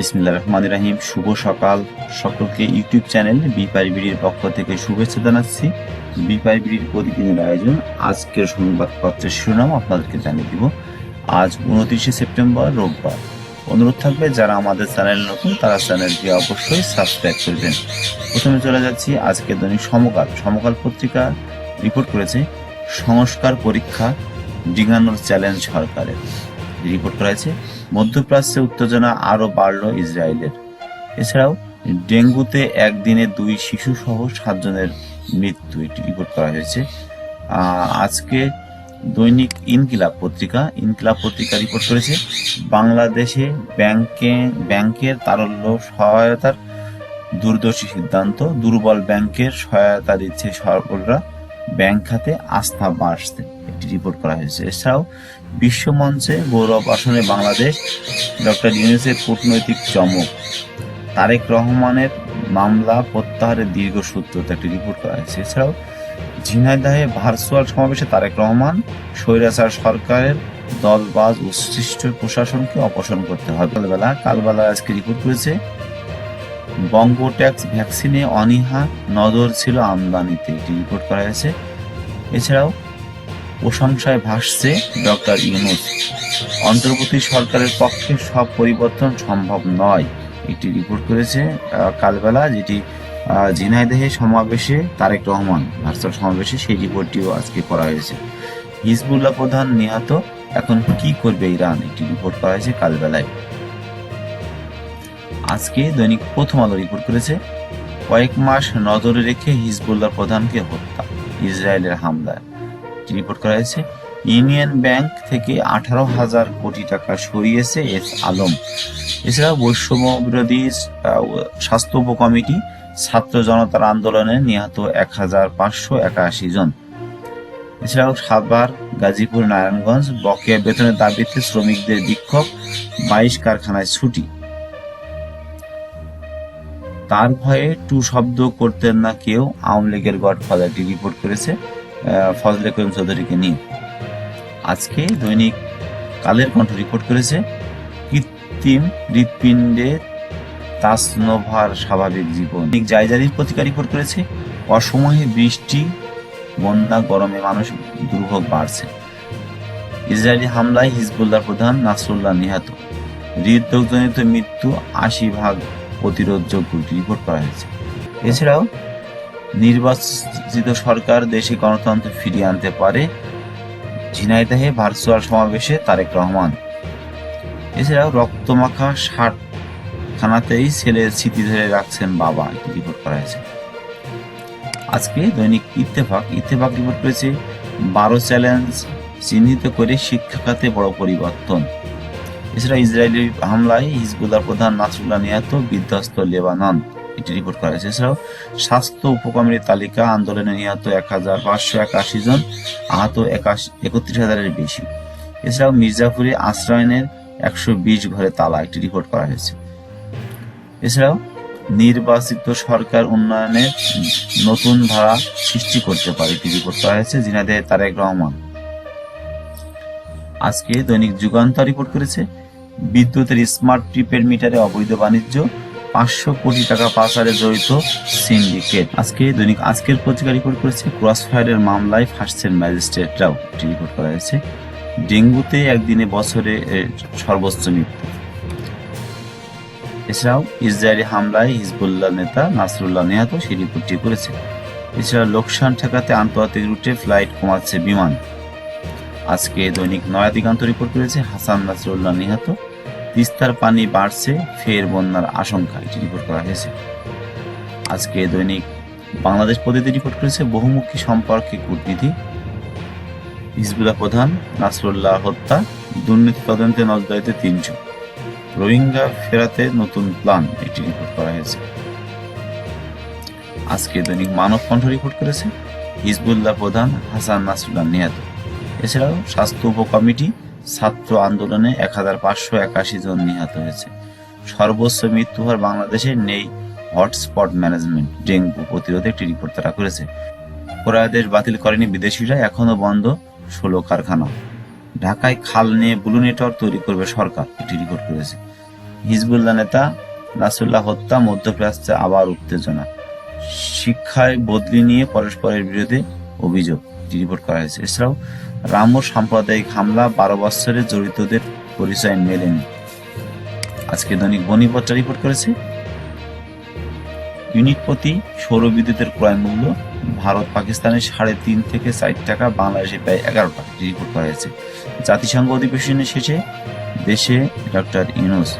বিসমিল্লা রহমান রাহিম। শুভ সকাল। সকলকে YouTube channel বিপাইবিড়ির পক্ষ থেকে শুভেচ্ছা জানাচ্ছি। বিপাইবিড়ির প্রতিদিনের আয়োজন। আজকের সংবাদপত্রের শিরোনাম আপনাদেরকে জানিয়ে দিব। আজ উনত্রিশে সেপ্টেম্বর, রোববার। অনুরোধ থাকবে, যারা আমাদের চ্যানেল নতুন, তারা চ্যানেলটি অবশ্যই সাবস্ক্রাইব করবেন প্রথমে চলে যাচ্ছি আজকে দৈনিক সমকাল। সমকাল পত্রিকা রিপোর্ট করেছে, সংস্কার পরীক্ষা ডিঙানোর চ্যালেঞ্জ সরকারের। রিপোর্ট করা হয়েছে মধ্যপ্রাচ্যে উত্তেজনা আরও বাড়ল ইসরায়েলের। এছাড়াও, ডেঙ্গুতে একদিনে দুই শিশু সহ সাতজনের মৃত্যু এটি রিপোর্ট করা হয়েছে। আজকে দৈনিক ইনকিলাব পত্রিকা ইনকিলাব পত্রিকা রিপোর্ট করেছে, বাংলাদেশে ব্যাংকে, ব্যাংকের তারল্য সহায়তার দূরদর্শী সিদ্ধান্ত, দুর্বল ব্যাংকের সহায়তা দিচ্ছে সরকাররা। ব্যাংক খাতে আস্থা বাড়ছে। একটি রিপোর্ট করা হয়েছে। এছাড়াও বিশ্বমঞ্চে গৌরব আসনে বাংলাদেশ, ডক্টর ইউনুসের কূটনৈতিক চমক, তারেক রহমানের মামলা প্রত্যাহারের দীর্ঘ সূত্রতা একটি রিপোর্ট করা হয়েছে। এছাড়াও ঝিনাইদহে ভার্চুয়াল সমাবেশে তারেক রহমান, স্বৈরাচার সরকারের দলবাজ উচ্ছিষ্ট প্রশাসনকে অপসারণ করতে হবে। কালবেলা কালবেলা আজকে রিপোর্ট করেছে বঙ্গোট্যাক্স ভ্যাকসিনে অনীহা নজর ছিল আমদানিতে, এটি রিপোর্ট করা হয়েছে এছাড়াও প্রশংসায় ভাসছে ডক্টর ইউনুস। অন্তর্বর্তী সরকারের পক্ষে সব পরিবর্তন সম্ভব নয় একটি রিপোর্ট করেছে কালবেলা, যেটি ঝিনাইদহে সমাবেশে তারেক রহমান, ভার্চুয়াল সমাবেশে সেই রিপোর্টটিও আজকে করা হয়েছে। হিজবুল্লাহ প্রধান নিহত, এখন কি করবে ইরান একটি রিপোর্ট করা হয়েছে কালবেলায়। আজকে দৈনিক প্রথম আলো রিপোর্ট করেছে, কয়েক মাস নজরে রেখে হিজবুল্লাহ প্রধানকে হত্যা, ইসরায়েলের হামলায়। রিপোর্ট করা হয়েছে, ইউনিয়ন ব্যাংক থেকে আঠারো হাজার কোটি টাকা সরিয়েছে এস আলম। এছাড়া বৈষম্য বিরোধী স্বাস্থ্য উপকমিটি ছাত্র জনতার আন্দোলনে নিহত এক হাজার পাঁচশো একাশি জন। এছাড়াও সাভার, গাজীপুর, নারায়ণগঞ্জ বকেয়া বেতনের দাবিতে শ্রমিকদের বিক্ষোভ, বাইশ কারখানায় ছুটি। তার ভয়ে টু শব্দ করতেন না কেউ। আওয়ামী লীগের গডফাদারটি রিপোর্ট করেছে ফজলে করিম চৌধুরীকে নিয়ে। আজকে দৈনিক কালের কণ্ঠ রিপোর্ট করেছে, কৃত্রিম হৃৎপিণ্ডে তাসনোভার স্বাভাবিক জীবন। জায়জারির পত্রিকা রিপোর্ট করেছে, অসময়ে বৃষ্টি, বন্যা, গরমে মানুষ দুর্ভোগ বাড়ছে। ইসরায়েলি হামলায় হিজবুল্লাহ প্রধান নাসরুল্লাহ নিহত। হৃদরোগজনিত মৃত্যু আশি ভাগ প্রতিরোধযোগ্য রিপোর্ট করা হয়েছে। এছাড়াও নির্বাচিত সরকার দেশে গণতন্ত্র ফিরিয়ে আনতে পারে ঝিনাইদহে ভার্চুয়াল সমাবেশে তারেক রহমান। এছাড়াও রক্তমাখা ষাট খানাতেই ছেলের স্মৃতি ধরে রাখছেন বাবা রিপোর্ট করা হয়েছে। আজকে দৈনিক ইত্তেফাক ইত্তেফাক রিপোর্ট করেছে বারো চ্যালেঞ্জ চিহ্নিত করে শিক্ষা খাতে বড় পরিবর্তন। এছাড়া ইসরায়েলি হামলায় হিজবুল্লাহ প্রধান নাসরুল্লাহ নিহত বিধ্বস্ত লেবানন। এটি রিপোর্ট করা হয়েছে। এছাড়াও স্বাস্থ্য উপকমিটির তালিকা আন্দোলনে নিহত এক হাজার পাঁচশো একাশি জন, আহত একাশি, একত্রিশ হাজারের বেশি। এছাড়াও মির্জাপুরে আশ্রয়নের একশো বিশ ঘরে তালা একটি রিপোর্ট করা হয়েছে। এছাড়াও নির্বাচিত সরকার উন্নয়নের নতুন ধারা সৃষ্টি করতে পারে এটি রিপোর্ট করা হয়েছে জিনাদে তারেক রহমান। আজকে দৈনিক যুগান্তর রিপোর্ট করেছে, বিদ্যুতের স্মার্ট প্রিপেড মিটারে অবৈধ বাণিজ্য, পাঁচশো কোটি টাকা পাচারে জড়িত সিন্ডিকেট আজকে দৈনিক আজকের পত্রিকা রিপোর্ট করেছে ক্রস ফায়ারের মামলায় ফাঁসছেন ম্যাজিস্ট্রেটরাও এটি রিপোর্ট করা হয়েছে, ডেঙ্গুতে একদিনে বছরে সর্বোচ্চ মৃত্যু। এছাড়াও ইসরায়েলি হামলায় হিজবুল্লাহ নেতা নাসরুল্লাহ নিহত, সেই রিপোর্টটি করেছে। এছাড়া লোকসান ঠেকাতে আন্তর্জাতিক রুটে ফ্লাইট কমাচ্ছে বিমান। আজকে দৈনিক নয়া দিগান্ত রিপোর্ট করেছে, হাসান নাসরুল্লাহ নিহত। তিস্তার পানি বাড়ছে, ফের বন্যার আশঙ্কা, এটি রিপোর্ট করা হয়েছে। আজকে দৈনিক বাংলাদেশ প্রতিনিধি রিপোর্ট করেছে, বহুমুখী সম্পর্কে কূটনীতি। হিজবুল্লাহ প্রধান নাসরুল্লাহ হত্যা, দুর্নীতি তদন্তে নজদারিতে তিনজন। রোহিঙ্গা ফেরাতে নতুন প্ল্যান, এটি রিপোর্ট করা হয়েছে। আজকে দৈনিক মানব কণ্ঠ রিপোর্ট করেছে, হিজবুল্লাহ প্রধান হাসান নাসরুল্লাহ নিহত। এছাড়াও স্বাস্থ্য উপকমিটি ছাত্র আন্দোলনে এক হাজার পাঁচশো একাশি জন নিহত হয়েছে। সর্বোচ্চ মৃত্যু হার বাংলাদেশে নেই, হটস্পট ম্যানেজমেন্ট, ডেঙ্গু প্রতিরোধে একটি রিপোর্ট তারা করেছে। প্রয়াদেশ বাতিল করেনি বিদেশিরা, এখনও বন্ধ ষোলো কারখানা। ঢাকায় খাল নিয়ে ব্লু নেটওয়ার্ক তৈরি করবে সরকার, একটি রিপোর্ট করেছে। হিজবুল্লাহ নেতা নাসুল্লাহ হত্যা, মধ্যপ্রাচ্যে আবার উত্তেজনা। শিক্ষায় বদলি নিয়ে পরস্পরের বিরুদ্ধে অভিযোগ। রিপোর্ট করা হয়েছে এছাড়াও, রাম সাম্প্রদায়িক হামলা বারো বছরে জড়িতদের পরিচয় মেলেনি। আজকে দৈনিক বনিপত্র রিপোর্ট করেছে, ইউনিট প্রতি সৌর বিদ্যুতের ক্রয় মূল্য ভারত পাকিস্তানের সাড়ে তিন থেকে চার টাকা, বাংলাদেশে প্রায় এগারো টাকা রিপোর্ট করা হয়েছে। জাতিসংঘ অধিবেশনের শেষে দেশে ডক্টর ইউনুস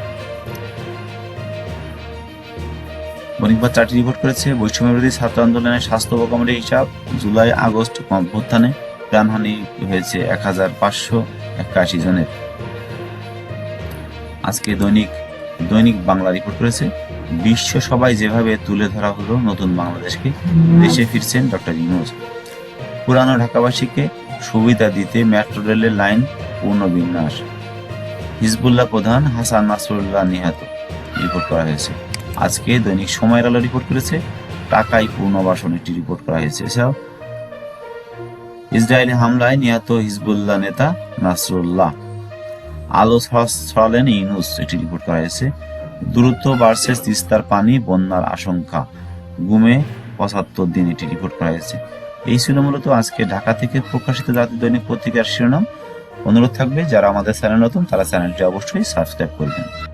বণিকবাদ চারটি রিপোর্ট করেছে। বৈষম্য বিরোধী ছাত্র আন্দোলনের স্বাস্থ্য উপকমিটির হিসাব জুলাই, আগস্ট অভ্যুত্থানে প্রাণহানি হয়েছে এক হাজার পাঁচশো একাশি জনের। আজকে দৈনিক দৈনিক বাংলা রিপোর্ট করেছে, বিশ্ব সবাই যেভাবে তুলে ধরা হলো নতুন বাংলাদেশকে, দেশে ফিরছেন ডক্টর ইউনুস। পুরানো ঢাকাবাসীকে সুবিধা দিতে মেট্রো রেলের লাইন পুনর্বিন্যাস হিজবুল্লাহ প্রধান হাসান নাসরুল্লাহ নিহত, রিপোর্ট করা হয়েছে। আজকে দৈনিক সময়ের আলো রিপোর্ট করেছে। টাকাই পুনর্বাসন একটি রিপোর্ট করা হয়েছে। এছাড়াও ইসরায়েলি হামলায় নিহত হিজবুল্লাহ নেতা নাসরুল্লাহ। আলো ছড়ালেন ইউনুস একটি রিপোর্ট করা হয়েছে। দ্রুত বাড়ছে তিস্তার পানি, বন্যার আশঙ্কা। গুমে পঁচাত্তর দিন এটি রিপোর্ট করা হয়েছে। এই ছিল মূলত আজকে ঢাকা থেকে প্রকাশিত জাতীয় দৈনিক পত্রিকার শিরোনাম। অনুরোধ থাকবে, যারা আমাদের চ্যানেল নতুন, তারা চ্যানেলটি অবশ্যই সাবস্ক্রাইব করবেন।